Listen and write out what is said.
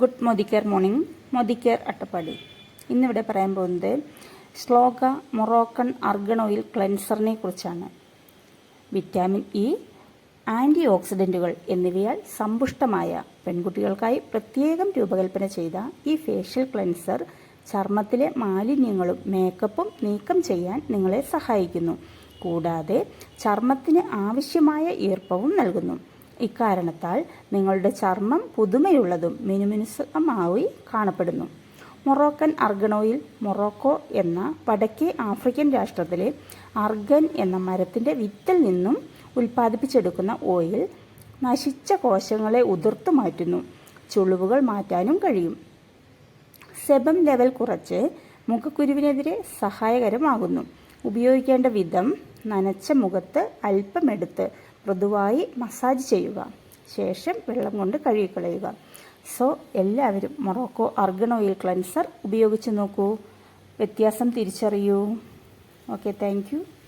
Good care morning. Modi മോദിക്കർ അട്ടപ്പാടി. ഇന്നിവിടെ പറയാൻ പോകുന്നത് ശ്ലോക മൊറോക്കൺ അർഗൺ ഓയിൽ ക്ലെൻസറിനെ കുറിച്ചാണ്. വിറ്റാമിൻ ഇ ആന്റി ഓക്സിഡന്റുകൾ എന്നിവയാൽ സമ്പുഷ്ടമായ പെൺകുട്ടികൾക്കായി പ്രത്യേകം രൂപകൽപ്പന ചെയ്ത ഈ ഫേഷ്യൽ ക്ലെൻസർ ചർമ്മത്തിലെ മാലിന്യങ്ങളും മേക്കപ്പും നീക്കം ചെയ്യാൻ നിങ്ങളെ സഹായിക്കുന്നു. കൂടാതെ ചർമ്മത്തിന് ആവശ്യമായ ഈർപ്പവും നൽകുന്നു. ഇക്കാരണത്താൽ നിങ്ങളുടെ ചർമ്മം പുതുമയുള്ളതും മിനുമിനുസമായി കാണപ്പെടുന്നു. മൊറോക്കൻ അർഗണോയിൽ മൊറോക്കോ എന്ന വടക്കേ ആഫ്രിക്കൻ രാഷ്ട്രത്തിലെ അർഗൻ എന്ന മരത്തിന്റെ വിത്തിൽ നിന്നും ഉൽപ്പാദിപ്പിച്ചെടുക്കുന്ന ഓയിൽ നശിച്ച കോശങ്ങളെ ഉതിർത്തു മാറ്റുന്നു. ചുളിവുകൾ മാറ്റാനും കഴിയും. സെബം ലെവൽ കുറച്ച് മുഖക്കുരുവിനെതിരെ സഹായകരമാകുന്നു. ഉപയോഗിക്കേണ്ട വിധം നനച്ച മുഖത്ത് അല്പമെടുത്ത് മൃദുവായി മസാജ് ചെയ്യുക. ശേഷം വെള്ളം കൊണ്ട് കഴുകിക്കളയുക. സോ എല്ലാവരും മൊറോക്കോ അർഗൺ ഓയിൽ ക്ലൻസർ ഉപയോഗിച്ച് നോക്കൂ. വ്യത്യാസം തിരിച്ചറിയൂ. Okay thank